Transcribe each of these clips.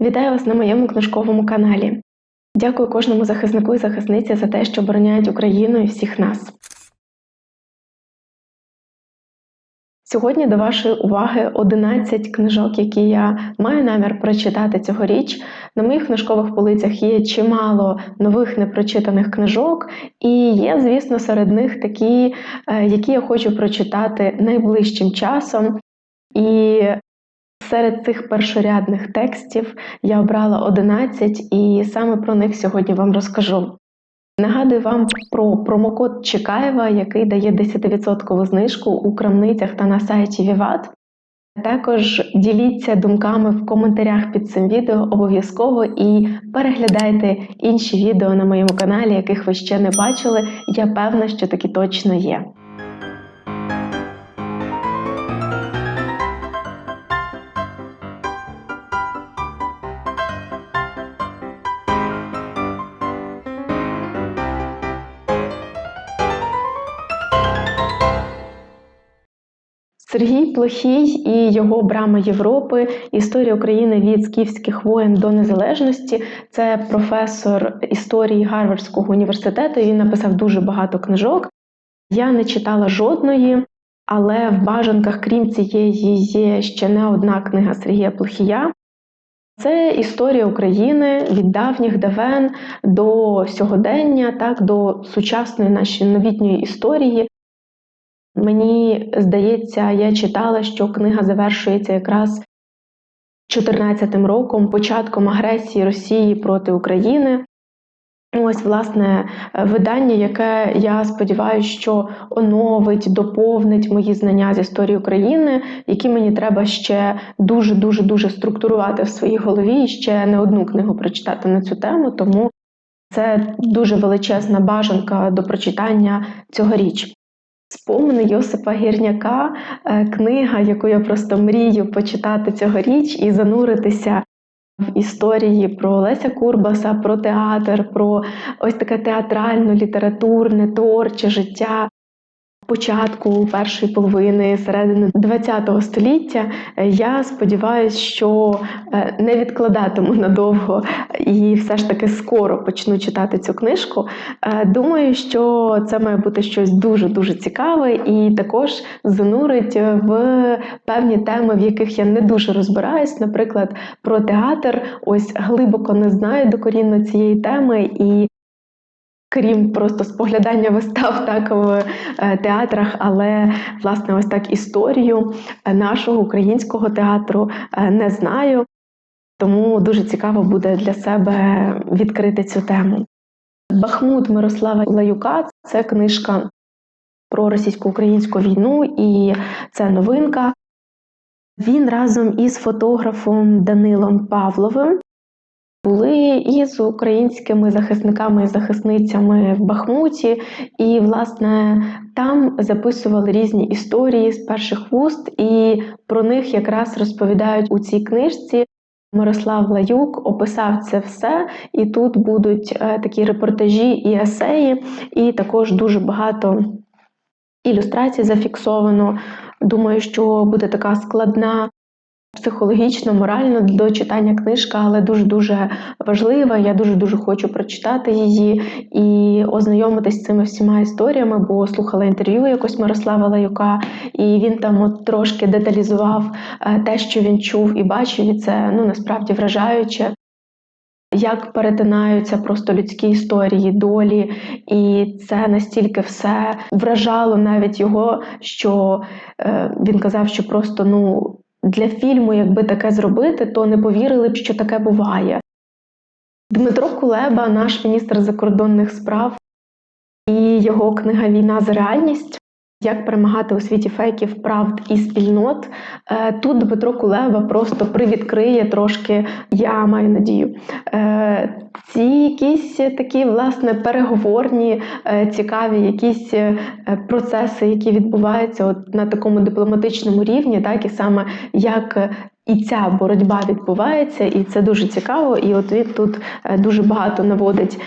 Вітаю вас на моєму книжковому каналі. Дякую кожному захиснику і захисниці за те, що обороняють Україну і всіх нас. Сьогодні до вашої уваги 11 книжок, які я маю намір прочитати цьогоріч. На моїх книжкових полицях є чимало нових непрочитаних книжок, і є, звісно, серед них такі, е, які я хочу прочитати найближчим часом. І Серед цих першорядних текстів я обрала 11 і саме про них сьогодні вам розкажу. Нагадую вам про промокод Чекаєва, який дає 10% знижку у крамницях та на сайті Vivat. Також діліться думками в коментарях під цим відео обов'язково і переглядайте інші відео на моєму каналі, яких ви ще не бачили. Я певна, що такі точно є. Сергій Плохій і його брама Європи, історія України від скіфських воєн до незалежності. Це професор історії Гарвардського університету. Він написав дуже багато книжок. Я не читала жодної, але в бажанках, крім цієї, є ще не одна книга Сергія Плохія. Це історія України від давніх давен до сьогодення, так до сучасної нашої новітньої історії. Мені здається, я читала, що книга завершується якраз 14-м роком, початком агресії Росії проти України. Ось, власне, видання, яке я сподіваюся, що оновить, доповнить мої знання з історії України, які мені треба ще дуже дуже дуже структурувати в своїй голові і ще не одну книгу прочитати на цю тему. Тому це дуже величезна бажанка до прочитання цьогоріч. Спомини Йосипа Гірняка, е, книга, яку я просто мрію почитати цьогоріч і зануритися в історії про Леся Курбаса, про театр, про ось таке театрально, літературне, творче життя початку першої половини середини ХХ століття. Е, я сподіваюся, що е, не відкладатиму надовго і все ж таки скоро почну читати цю книжку. Е, думаю, що це має бути щось дуже дуже цікаве і також занурить в певні теми, в яких я не дуже розбираюсь, наприклад, про театр. Ось глибоко не знаю докорінно цієї теми і крім просто споглядання вистав так в е, театрах, але власне ось так історію е, нашого українського театру е, не знаю. Тому дуже цікаво буде для себе відкрити цю тему. Бахмут Мирослава Лаюка це книжка про російсько-українську війну, і це новинка. Він разом із фотографом Данилом Павловим були із українськими захисниками і захисницями в Бахмуті, і, власне, там записували різні історії з перших вуст, і про них якраз розповідають у цій книжці. Мирослав Лаюк описав це все, і тут будуть е, такі репортажі і есеї, і також дуже багато ілюстрацій зафіксовано. Думаю, що буде така складна психологічно, морально до читання книжка, але дуже-дуже важлива. Я дуже-дуже хочу прочитати її і ознайомитись з цими всіма історіями, бо слухала інтерв'ю якось Мирослава Лаюка, і він там от трошки деталізував е, те, що він чув і бачив, і це ну насправді вражаюче. Як перетинаються просто людські історії, долі, і це настільки все вражало навіть його, що е, він казав, що просто ну для фільму, якби таке зробити, то не повірили б, що таке буває. Дмитро Кулеба, наш міністр закордонних справ, і його книга Війна за реальність. Як перемагати у світі фейків, правд і спільнот. Е, тут Дмитро Кулеба просто привідкриє трошки, я маю надію. Е, ці якісь такі, власне, переговорні, е, цікаві якісь процеси, які відбуваються от на такому дипломатичному рівні, так і саме як і ця боротьба відбувається, і це дуже цікаво. І от він тут е, дуже багато наводить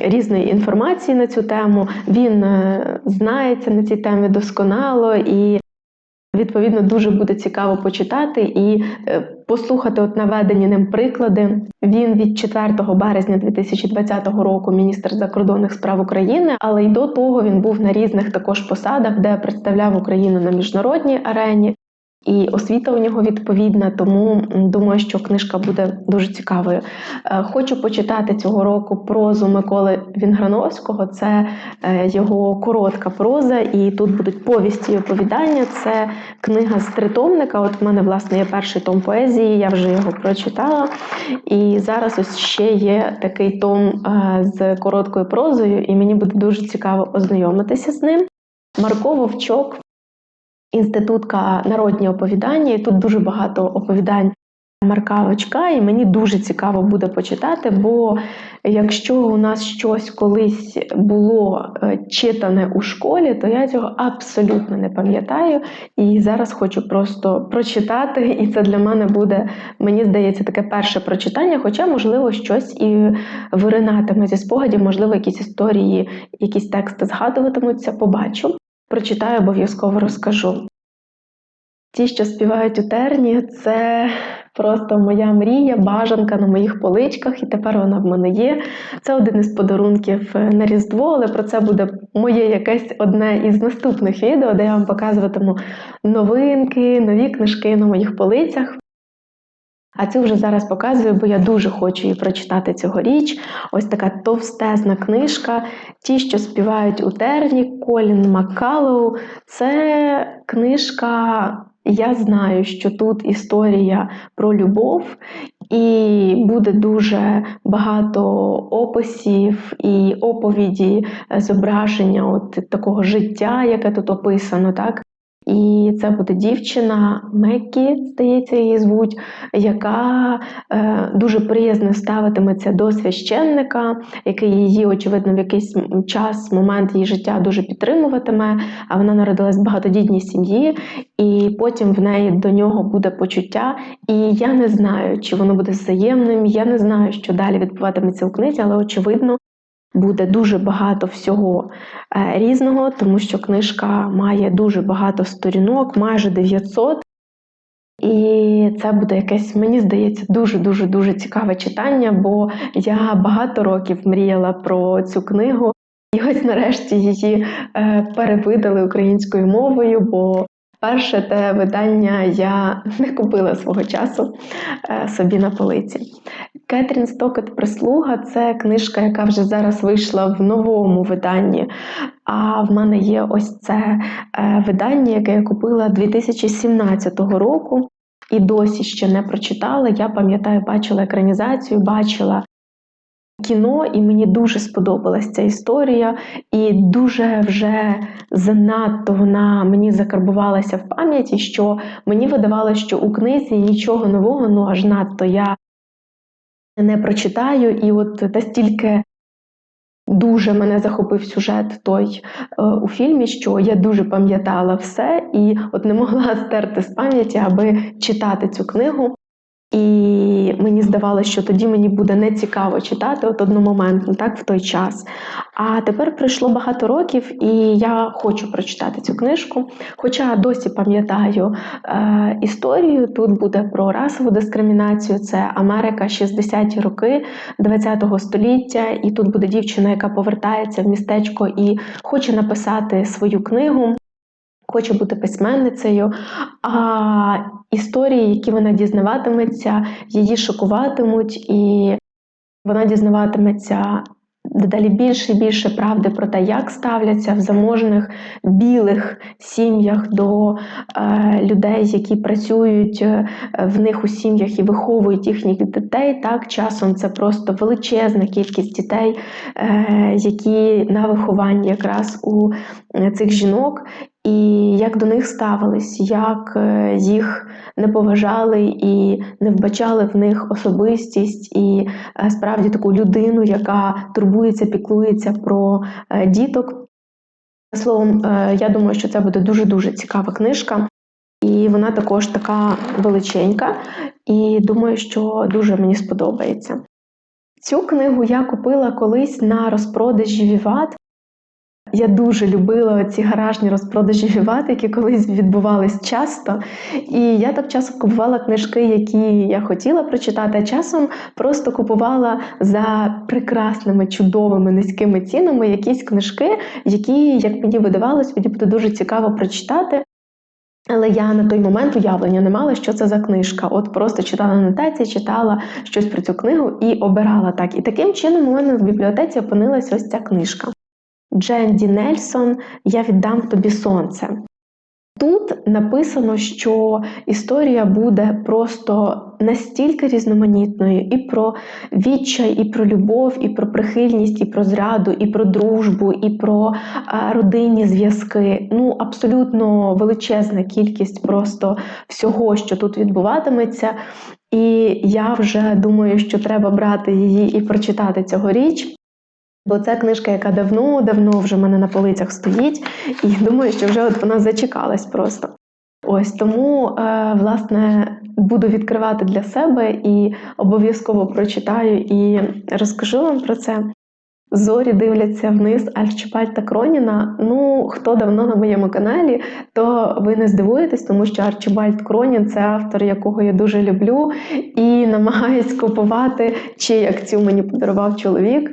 різної інформації на цю тему. Він е, знається на цій темі досконало і Відповідно, дуже буде цікаво почитати і е, послухати от наведені ним приклади. Він від 4 березня 2020 року міністр закордонних справ України, але й до того він був на різних також посадах, де представляв Україну на міжнародній арені. І освіта у нього відповідна, тому думаю, що книжка буде дуже цікавою. Е, Хочу почитати цього року прозу Миколи Вінграновського. Це е, його коротка проза, і тут будуть повісті і оповідання. Це книга з тритомника. От в мене власне є перший том поезії, я вже його прочитала. І зараз ось ще є такий том е, з короткою прозою, і мені буде дуже цікаво ознайомитися з ним. Марко Вовчок інститутка народні оповідання. І тут дуже багато оповідань Марка Вовчка, і мені дуже цікаво буде почитати, бо якщо у нас щось колись було е, читане у школі, то я цього абсолютно не пам'ятаю. І зараз хочу просто прочитати, і це для мене буде, мені здається, таке перше прочитання, хоча, можливо, щось і виринатиме зі спогадів, можливо, якісь історії, якісь тексти згадуватимуться, побачу. Прочитаю, обов'язково розкажу. Ті, що співають у терні, це просто моя мрія, бажанка на моїх поличках, і тепер вона в мене є. Це один із подарунків на Різдво, але про це буде моє якесь одне із наступних відео, де я вам показуватиму новинки, нові книжки на моїх полицях. А цю вже зараз показую, бо я дуже хочу її прочитати цьогоріч. Ось така товстезна книжка. Ті, що співають у терні, Колін Маккалоу. Це книжка. Я знаю, що тут історія про любов, і буде дуже багато описів і оповіді, зображення от такого життя, яке тут описано, так? І це буде дівчина Меккі, здається, її звуть, яка е, дуже приязно ставитиметься до священника, який її, очевидно, в якийсь час, момент її життя дуже підтримуватиме. А вона народилась в багатодітній сім'ї, і потім в неї до нього буде почуття. І я не знаю, чи воно буде взаємним. Я не знаю, що далі відбуватиметься у книзі, але очевидно. Буде дуже багато всього е, різного, тому що книжка має дуже багато сторінок, майже 900. І це буде якесь, мені здається, дуже-дуже дуже цікаве читання, бо я багато років мріяла про цю книгу. І ось нарешті її е, перевидали українською мовою, бо перше те видання я не купила свого часу е, собі на полиці. Кетрін Стокет Прислуга це книжка, яка вже зараз вийшла в новому виданні. А в мене є ось це е, видання, яке я купила 2017 року і досі ще не прочитала. Я пам'ятаю, бачила екранізацію, бачила кіно, і мені дуже сподобалась ця історія, і дуже вже занадто вона мені закарбувалася в пам'яті, що мені видавалося, що у книзі нічого нового, ну аж надто я не прочитаю, і от настільки дуже мене захопив сюжет той е, у фільмі, що я дуже пам'ятала все і от не могла стерти з пам'яті, аби читати цю книгу. І мені здавалося, що тоді мені буде не цікаво читати от одномоментно, так в той час. А тепер пройшло багато років, і я хочу прочитати цю книжку. Хоча досі пам'ятаю е, історію. Тут буде про расову дискримінацію. Це Америка 60-ті роки ХХ століття, і тут буде дівчина, яка повертається в містечко і хоче написати свою книгу. Хоче бути письменницею, а історії, які вона дізнаватиметься, її шокуватимуть, і вона дізнаватиметься дедалі більше і більше правди про те, як ставляться в заможних білих сім'ях до е, людей, які працюють е, в них у сім'ях і виховують їхніх дітей. Так, часом це просто величезна кількість дітей, е, які на вихованні якраз у е, цих жінок. І як до них ставились, як е, їх не поважали і не вбачали в них особистість і е, справді таку людину, яка турбується, піклується про е, діток. Словом, я думаю, що це буде дуже-дуже цікава книжка, і вона також така величенька, і думаю, що дуже мені сподобається. Цю книгу я купила колись на розпродажі Віват. Я дуже любила ці гаражні розпродажі віват, які колись відбувались часто. І я так часом купувала книжки, які я хотіла прочитати, а часом просто купувала за прекрасними, чудовими низькими цінами якісь книжки, які, як мені видавалось, мені буде дуже цікаво прочитати. Але я на той момент уявлення не мала, що це за книжка. От просто читала анотації, читала щось про цю книгу і обирала так. І таким чином у мене в бібліотеці опинилась ось ця книжка. Дженді Нельсон Я віддам тобі сонце. Тут написано, що історія буде просто настільки різноманітною і про відчай, і про любов, і про прихильність, і про зраду, і про дружбу, і про родинні зв'язки. Ну, абсолютно величезна кількість просто всього, що тут відбуватиметься. І я вже думаю, що треба брати її і прочитати цьогоріч. Бо це книжка, яка давно-давно вже в мене на полицях стоїть, і думаю, що вже от вона зачекалась просто. Ось тому, е, власне, буду відкривати для себе і обов'язково прочитаю і розкажу вам про це. Зорі дивляться вниз Арчибальда Кроніна. Ну, хто давно на моєму каналі, то ви не здивуєтесь, тому що Арчибальд Кронін це автор, якого я дуже люблю, і намагаюсь купувати, чи як цю мені подарував чоловік.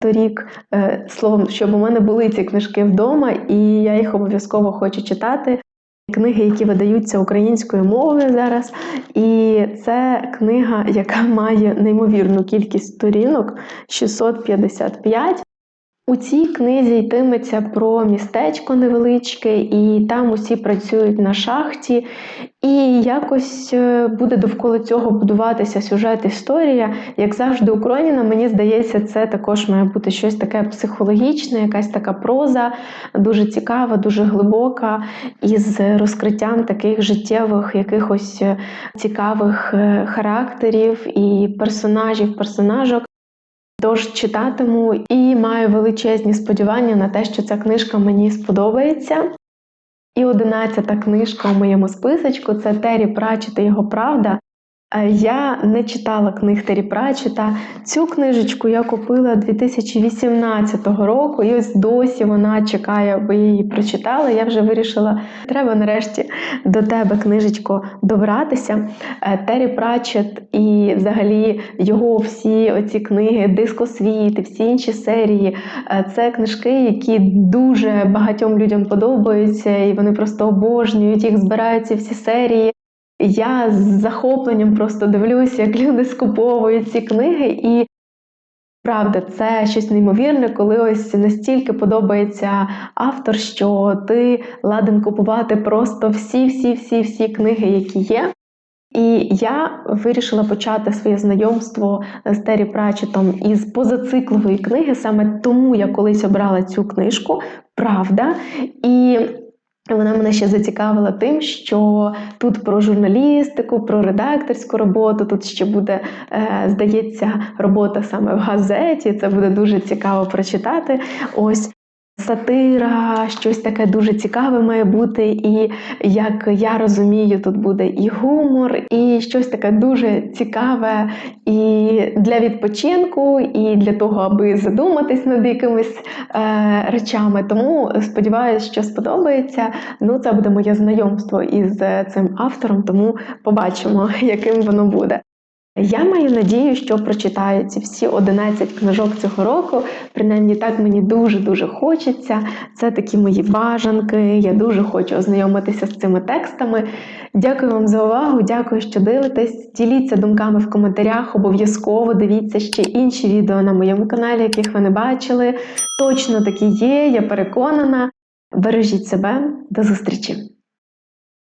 Торік, е, словом, щоб у мене були ці книжки вдома, і я їх обов'язково хочу читати. Книги, які видаються українською мовою зараз. І це книга, яка має неймовірну кількість сторінок 655. У цій книзі йтиметься про містечко невеличке, і там усі працюють на шахті, і якось е, буде довкола цього будуватися сюжет історія. Як завжди, у Кроніна, мені здається, це також має бути щось таке психологічне, якась така проза, дуже цікава, дуже глибока, із розкриттям таких життєвих, якихось е, цікавих е, характерів і персонажів, персонажок. Тож читатиму і маю величезні сподівання на те, що ця книжка мені сподобається. І одинадцята книжка у моєму списочку це Террі Прачет і його правда. Е, Я не читала книг Террі Пратчета. Цю книжечку я купила 2018 року, і ось досі вона чекає, я її прочитала. Я вже вирішила, треба нарешті до тебе книжечко добратися. Е, Террі Пратчет і взагалі його всі оці книги, Дискосвіт і всі інші серії. е, Це книжки, які дуже багатьом людям подобаються, і вони просто обожнюють їх, збираються всі серії. Я з захопленням просто дивлюся, як люди скуповують ці книги, і правда, це щось неймовірне, коли ось настільки подобається автор, що ти ладен купувати просто всі-всі-всі-всі книги, які є. І я вирішила почати своє знайомство з Террі Пратчетом із позациклової книги. Саме тому я колись обрала цю книжку, правда. І вона мене ще зацікавила тим, що тут про журналістику, про редакторську роботу, тут ще буде, е, здається, робота саме в газеті. Це буде дуже цікаво прочитати. Ось. Сатира, щось таке дуже цікаве має бути, і як я розумію, тут буде і гумор, і щось таке дуже цікаве і для відпочинку, і для того, аби задуматись над якимись е, речами. Тому сподіваюся, що сподобається. Ну, це буде моє знайомство із е, цим автором, тому побачимо, яким воно буде. Я маю надію, що прочитаю ці всі 11 книжок цього року. Принаймні так мені дуже-дуже хочеться. Це такі мої бажанки. Я дуже хочу ознайомитися з цими текстами. Дякую вам за увагу, дякую, що дивитесь. Діліться думками в коментарях. Обов'язково дивіться ще інші відео на моєму каналі, яких ви не бачили. Точно такі є, я переконана. Бережіть себе, до зустрічі!